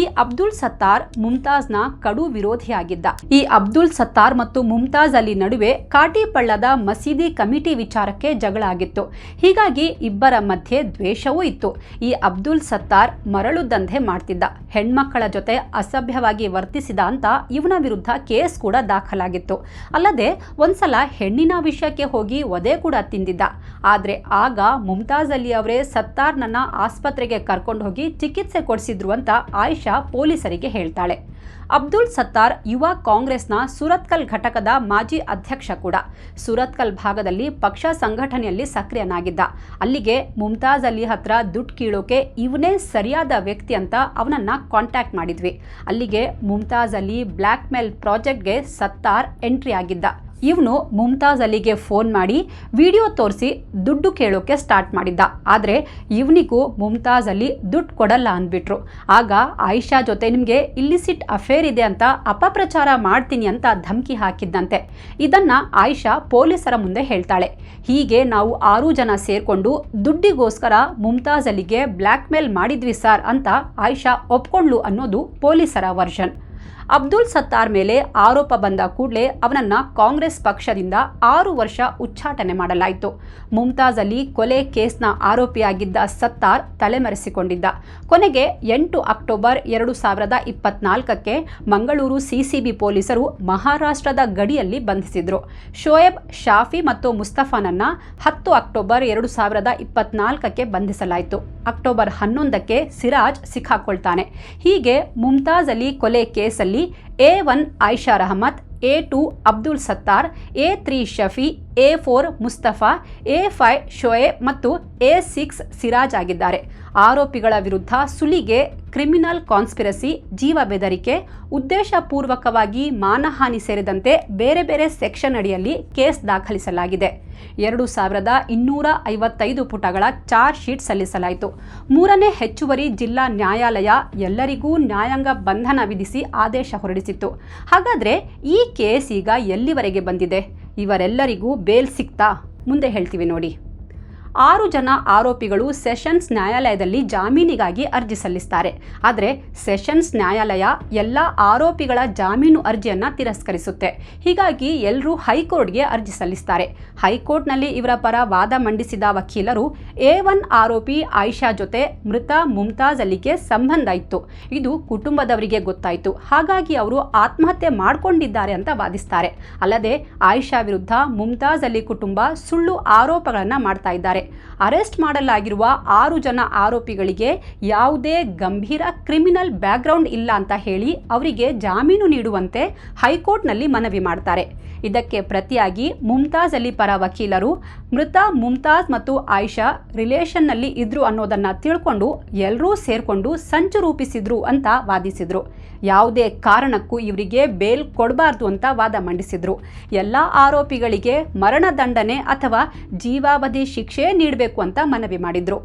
ಈ ಅಬ್ದುಲ್ ಸತ್ತಾರ್ ಮುಮ್ತಾಜ್ನ ಕಡು ವಿರೋಧಿಯಾಗಿದ್ದ. ಈ ಅಬ್ದುಲ್ ಸತ್ತಾರ್ ಮತ್ತು ಮುಮ್ತಾಜ್ ಅಲಿ ನಡುವೆ ಕಾಟಿಪಳ್ಳದ ಮಸೀದಿ ಕಮಿಟಿ ವಿಚಾರಕ್ಕೆ ಜಗಳ ಆಗಿತ್ತು ಹೀಗಾಗಿ ಇಬ್ಬರ ಮಧ್ಯೆ ದ್ವೇಷವೂ ಇತ್ತು. ಈ ಅಬ್ದುಲ್ ಸತ್ತಾರ್ ಮರಳು ದಂಧೆ ಮಾಡ್ತಿದ್ದ. ಹೆಣ್ಮಕ್ಕಳ ಜೊತೆ ಅಸಭ್ಯವಾಗಿ ವರ್ತಿಸಿದ ಅಂತ ಇವನ ವಿರುದ್ಧ ಕೇಸ್ ಕೂಡ ದಾಖಲಾಗಿತ್ತು. ಅಲ್ಲದೆ ಒಂದ್ಸಲ ಹೆಣ್ಣಿನ ವಿಷಯಕ್ಕೆ ಹೋಗಿ ಒದೆ ಕೂಡ ತಿಂದಿದ್ದ. ಆದರೆ ಆಗ ಮುಮ್ತಾಜ್ ಅಲಿ ಅವರೇ ಸತ್ತಾರ್ನನ್ನ ಆಸ್ಪತ್ರೆಗೆ ಕರ್ಕೊಂಡು ಹೋಗಿ ಚಿಕಿತ್ಸೆ ಕೊಡಿಸಿದ್ರು ಅಂತ ಆಯಿಷಾ ಪೊಲೀಸರಿಗೆ ಹೇಳ್ತಾಳೆ. ಅಬ್ದುಲ್ ಸತ್ತಾರ್ ಯುವ ಕಾಂಗ್ರೆಸ್ನ ಸುರತ್ಕಲ್ ಘಟಕದ ಮಾಜಿ ಅಧ್ಯಕ್ಷ ಕೂಡ. ಸುರತ್ಕಲ್ ಭಾಗದಲ್ಲಿ ಪಕ್ಷ ಸಂಘಟನೆಯಲ್ಲಿ ಸಕ್ರಿಯನಾಗಿದ್ದ. ಅಲ್ಲಿಗೆ ಮುಮ್ತಾಜ್ ಅಲಿ ಹತ್ರ ದುಡ್ಡು ಕೀಳೋಕೆ ಇವನೇ ಸರಿಯಾದ ವ್ಯಕ್ತಿ ಅಂತ ಅವನನ್ನ ಕಾಂಟ್ಯಾಕ್ಟ್ ಮಾಡಿದ್ವಿ. ಅಲ್ಲಿಗೆ ಮುಮ್ತಾಜ್ ಅಲಿ ಬ್ಲ್ಯಾಕ್ ಮೇಲ್ ಪ್ರಾಜೆಕ್ಟ್ಗೆ ಸತ್ತಾರ್ ಎಂಟ್ರಿ ಆಗಿದ್ದ. ಇವನು ಮುಮ್ತಾಜ್ ಅಲಿಗೆ ಫೋನ್ ಮಾಡಿ ವಿಡಿಯೋ ತೋರಿಸಿ ದುಡ್ಡು ಕೇಳೋಕೆ ಸ್ಟಾರ್ಟ್ ಮಾಡಿದ್ದ. ಆದರೆ ಇವನಿಗೂ ಮುಮ್ತಾಜ್ ಅಲಿ ದುಡ್ಡು ಕೊಡಲ್ಲ ಅಂದ್ಬಿಟ್ರು. ಆಗ ಆಯಿಷಾ ಜೊತೆ ನಿಮಗೆ ಇಲ್ಲಿಸಿಟ್ ಅಫೇರ್ ಇದೆ ಅಂತ ಅಪಪ್ರಚಾರ ಮಾಡ್ತೀನಿ ಅಂತ ಧಮಕಿ ಹಾಕಿದ್ದಂತೆ. ಇದನ್ನು ಆಯಿಷಾ ಪೊಲೀಸರ ಮುಂದೆ ಹೇಳ್ತಾಳೆ. ಹೀಗೆ ನಾವು ಆರು ಜನ ಸೇರಿಕೊಂಡು ದುಡ್ಡಿಗೋಸ್ಕರ ಮುಮ್ತಾಜ್ ಅಲಿಗೆ ಬ್ಲ್ಯಾಕ್ ಮೇಲ್ ಮಾಡಿದ್ವಿ ಸರ್ ಅಂತ ಆಯಿಷಾ ಒಪ್ಕೊಂಡ್ಲು ಅನ್ನೋದು ಪೊಲೀಸರ ವರ್ಷನ್. ಅಬ್ದುಲ್ ಸತ್ತಾರ್ ಮೇಲೆ ಆರೋಪ ಬಂದ ಕೂಡಲೇ ಅವನನ್ನ ಕಾಂಗ್ರೆಸ್ ಪಕ್ಷದಿಂದ ಆರು ವರ್ಷ ಉಚ್ಚಾಟನೆ ಮಾಡಲಾಯಿತು. ಮುಮ್ತಾಜ್ ಅಲಿ ಕೊಲೆ ಕೇಸ್ನ ಆರೋಪಿಯಾಗಿದ್ದ ಸತ್ತಾರ್ ತಲೆಮರೆಸಿಕೊಂಡಿದ್ದ. ಕೊನೆಗೆ ಎಂಟು ಅಕ್ಟೋಬರ್ ಎರಡು ಸಾವಿರದ ಇಪ್ಪತ್ನಾಲ್ಕಕ್ಕೆ ಮಂಗಳೂರು ಸಿಸಿಬಿ ಪೊಲೀಸರು ಮಹಾರಾಷ್ಟ್ರದ ಗಡಿಯಲ್ಲಿ ಬಂಧಿಸಿದ್ರು. ಶೋಯಬ್, ಶಾಫಿ ಮತ್ತು ಮುಸ್ತಫಾನನ್ನ ಹತ್ತು ಅಕ್ಟೋಬರ್ ಎರಡು ಸಾವಿರದ ಇಪ್ಪತ್ನಾಲ್ಕಕ್ಕೆ ಬಂಧಿಸಲಾಯಿತು. ಅಕ್ಟೋಬರ್ ಹನ್ನೊಂದಕ್ಕೆ ಸಿರಾಜ್ ಸಿಕ್ಕಾಕೊಳ್ತಾನೆ. ಹೀಗೆ ಮುಮ್ತಾಜ್ ಅಲಿ ಕೊಲೆ ಕೇಸಲ್ಲಿ A one Aisha Rahmat A two Abdul Sattar A three Shafi A four Mustafa, A five Shoaib ಮತ್ತು ಎ ಸಿಕ್ಸ್ ಸಿರಾಜ್ ಆಗಿದ್ದಾರೆ. ಆರೋಪಿಗಳ ವಿರುದ್ಧ ಸುಲಿಗೆ, ಕ್ರಿಮಿನಲ್ ಕಾನ್ಸ್ಪಿರಸಿ, ಜೀವ ಬೆದರಿಕೆ, ಉದ್ದೇಶಪೂರ್ವಕವಾಗಿ ಮಾನಹಾನಿ ಸೇರಿದಂತೆ ಬೇರೆ ಬೇರೆ ಸೆಕ್ಷನ್ ಅಡಿಯಲ್ಲಿ ಕೇಸ್ ದಾಖಲಿಸಲಾಗಿದೆ. ಎರಡು ಸಾವಿರದ ಇನ್ನೂರ ಐವತ್ತೈದು ಪುಟಗಳ ಚಾರ್ಜ್ ಶೀಟ್ ಸಲ್ಲಿಸಲಾಯಿತು. ಮೂರನೇ ಹೆಚ್ಚುವರಿ ಜಿಲ್ಲಾ ನ್ಯಾಯಾಲಯ ಎಲ್ಲರಿಗೂ ನ್ಯಾಯಾಂಗ ಬಂಧನ ವಿಧಿಸಿ ಆದೇಶ ಹೊರಡಿಸಿತ್ತು. ಹಾಗಾದರೆ ಈ ಕೇಸ್ ಈಗ ಎಲ್ಲಿವರೆಗೆ ಬಂದಿದೆ? ಇವರೆಲ್ಲರಿಗೂ ಬೇಲ್ ಸಿಕ್ತಾ? ಮುಂದೆ ಹೇಳ್ತೀವಿ ನೋಡಿ. ಆರು ಜನ ಆರೋಪಿಗಳು ಸೆಷನ್ಸ್ ನ್ಯಾಯಾಲಯದಲ್ಲಿ ಜಾಮೀನಿಗಾಗಿ ಅರ್ಜಿ ಸಲ್ಲಿಸ್ತಾರೆ. ಆದರೆ ಸೆಷನ್ಸ್ ನ್ಯಾಯಾಲಯ ಎಲ್ಲ ಆರೋಪಿಗಳ ಜಾಮೀನು ಅರ್ಜಿಯನ್ನು ತಿರಸ್ಕರಿಸುತ್ತೆ. ಹೀಗಾಗಿ ಎಲ್ಲರೂ ಹೈಕೋರ್ಟ್ಗೆ ಅರ್ಜಿ ಸಲ್ಲಿಸ್ತಾರೆ. ಹೈಕೋರ್ಟ್ನಲ್ಲಿ ಇವರ ಪರ ವಾದ ಮಂಡಿಸಿದ ವಕೀಲರು ಎ ಒನ್ ಆರೋಪಿ ಆಯಿಷಾ ಜೊತೆ ಮೃತ ಮುಮ್ತಾಜ್ ಅಲಿಗೆ ಸಂಬಂಧ ಇತ್ತು. ಇದು ಕುಟುಂಬದವರಿಗೆ ಗೊತ್ತಾಯಿತು. ಹಾಗಾಗಿ ಅವರು ಆತ್ಮಹತ್ಯೆ ಮಾಡಿಕೊಂಡಿದ್ದಾರೆ ಅಂತ ವಾದಿಸ್ತಾರೆ. ಅಲ್ಲದೆ ಆಯಿಷಾ ವಿರುದ್ಧ ಮುಮ್ತಾಜ್ ಅಲಿ ಕುಟುಂಬ ಸುಳ್ಳು ಆರೋಪಗಳನ್ನು ಮಾಡ್ತಾ ಇದ್ದಾರೆ. ಅರೆಸ್ಟ್ ಮಾಡಲಾಗಿರುವ ಆರು ಜನ ಆರೋಪಿಗಳಿಗೆ ಯಾವುದೇ ಗಂಭೀರ ಕ್ರಿಮಿನಲ್ ಬ್ಯಾಕ್ಗ್ರೌಂಡ್ ಇಲ್ಲ ಅಂತ ಹೇಳಿ ಅವರಿಗೆ ಜಾಮೀನು ನೀಡುವಂತೆ ಹೈಕೋರ್ಟ್ನಲ್ಲಿ ಮನವಿ ಮಾಡ್ತಾರೆ. ಇದಕ್ಕೆ ಪ್ರತಿಯಾಗಿ ಮುಮ್ತಾಜ್ ಅಲಿ ಪರ ವಕೀಲರು ಮೃತ ಮುಮ್ತಾಜ್ ಮತ್ತು ಆಯಿಷಾ ರಿಲೇಷನ್ನಲ್ಲಿ ಇದ್ರು ಅನ್ನೋದನ್ನ ತಿಳ್ಕೊಂಡು ಎಲ್ಲರೂ ಸೇರಿಕೊಂಡು ಸಂಚು ರೂಪಿಸಿದ್ರು ಅಂತ ವಾದಿಸಿದ್ರು. ಯಾವುದೇ ಕಾರಣಕ್ಕೂ ಇವರಿಗೆ ಬೇಲ್ ಕೊಡಬಾರ್ದು ಅಂತ ವಾದ ಮಂಡಿಸಿದ್ರು. ಎಲ್ಲ ಆರೋಪಿಗಳಿಗೆ ಮರಣದಂಡನೆ ಅಥವಾ ಜೀವಾವಧಿ ಶಿಕ್ಷೆ ನೀಡಬೇಕು ಅಂತ ಮನವಿ ಮಾಡಿದ್ರು.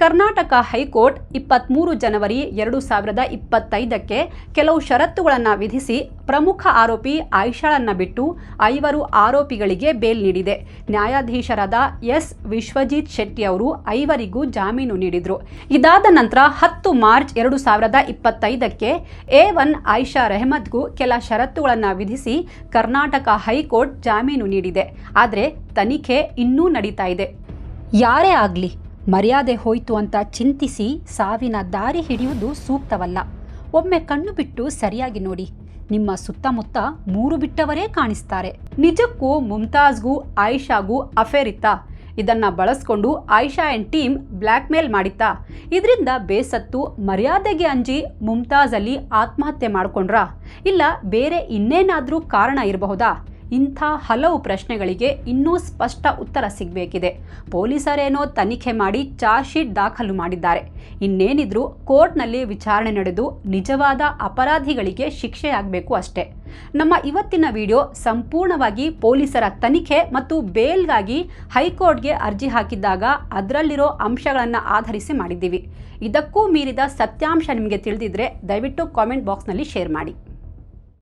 ಕರ್ನಾಟಕ ಹೈಕೋರ್ಟ್ ಇಪ್ಪತ್ತ್ಮೂರು ಜನವರಿ ಎರಡು ಸಾವಿರದ ಇಪ್ಪತ್ತೈದಕ್ಕೆ ಕೆಲವು ಷರತ್ತುಗಳನ್ನು ವಿಧಿಸಿ ಪ್ರಮುಖ ಆರೋಪಿ ಆಯಿಷಾಳನ್ನ ಬಿಟ್ಟು ಐವರು ಆರೋಪಿಗಳಿಗೆ ಬೇಲ್ ನೀಡಿದೆ. ನ್ಯಾಯಾಧೀಶರಾದ ಎಸ್. ವಿಶ್ವಜಿತ್ ಶೆಟ್ಟಿ ಅವರು ಐವರಿಗೂ ಜಾಮೀನು ನೀಡಿದರು. ಇದಾದ ನಂತರ ಹತ್ತು ಮಾರ್ಚ್ ಎರಡು ಸಾವಿರದ ಇಪ್ಪತ್ತೈದಕ್ಕೆ ಎ ಒನ್ ಆಯಿಷಾ ರೆಹಮದ್ಗೂ ಕೆಲ ಷರತ್ತುಗಳನ್ನು ವಿಧಿಸಿ ಕರ್ನಾಟಕ ಹೈಕೋರ್ಟ್ ಜಾಮೀನು ನೀಡಿದೆ. ಆದರೆ ತನಿಖೆ ಇನ್ನೂ ನಡೀತಾ ಇದೆ. ಯಾರೇ ಆಗಲಿ ಮರ್ಯಾದೆ ಹೋಯ್ತು ಅಂತ ಚಿಂತಿಸಿ ಸಾವಿನ ದಾರಿ ಹಿಡಿಯುವುದು ಸೂಕ್ತವಲ್ಲ. ಒಮ್ಮೆ ಕಣ್ಣು ಬಿಟ್ಟು ಸರಿಯಾಗಿ ನೋಡಿ. ನಿಮ್ಮ ಸುತ್ತಮುತ್ತ ಮೂರು ಬಿಟ್ಟವರೇ ಕಾಣಿಸ್ತಾರೆ. ನಿಜಕ್ಕೂ ಮುಮ್ತಾಜ್ಗೂ ಆಯಿಷಾಗೂ ಅಫೇರ್ ಇತ್ತಾ? ಇದನ್ನ ಬಳಸ್ಕೊಂಡು Ayesha and team blackmail ಮಾಡಿತ್ತಾ? ಇದರಿಂದ ಬೇಸತ್ತು, ಮರ್ಯಾದೆಗೆ ಅಂಜಿ ಮುಮ್ತಾಜ್ ಅಲ್ಲಿ ಆತ್ಮಹತ್ಯೆ ಮಾಡ್ಕೊಂಡ್ರಾ? ಇಲ್ಲ ಬೇರೆ ಇನ್ನೇನಾದರೂ ಕಾರಣ ಇರಬಹುದಾ? ಇಂಥ ಹಲವು ಪ್ರಶ್ನೆಗಳಿಗೆ ಇನ್ನೂ ಸ್ಪಷ್ಟ ಉತ್ತರ ಸಿಗಬೇಕಿದೆ. ಪೊಲೀಸರೇನೋ ತನಿಖೆ ಮಾಡಿ ಚಾರ್ಜ್ ಶೀಟ್ ದಾಖಲು ಮಾಡಿದ್ದಾರೆ. ಇನ್ನೇನಿದ್ರೂ ಕೋರ್ಟ್ನಲ್ಲಿ ವಿಚಾರಣೆ ನಡೆದು ನಿಜವಾದ ಅಪರಾಧಿಗಳಿಗೆ ಶಿಕ್ಷೆಯಾಗಬೇಕು ಅಷ್ಟೇ. ನಮ್ಮ ಇವತ್ತಿನ ವಿಡಿಯೋ ಸಂಪೂರ್ಣವಾಗಿ ಪೊಲೀಸರ ತನಿಖೆ ಮತ್ತು ಬೇಲ್ಗಾಗಿ ಹೈಕೋರ್ಟ್ಗೆ ಅರ್ಜಿ ಹಾಕಿದ್ದಾಗ ಅದರಲ್ಲಿರೋ ಅಂಶಗಳನ್ನು ಆಧರಿಸಿ ಮಾಡಿದ್ದೀವಿ. ಇದಕ್ಕೂ ಮೀರಿದ ಸತ್ಯಾಂಶ ನಿಮಗೆ ತಿಳಿದಿದ್ರೆ ದಯವಿಟ್ಟು ಕಾಮೆಂಟ್ ಬಾಕ್ಸ್ನಲ್ಲಿ ಶೇರ್ ಮಾಡಿ.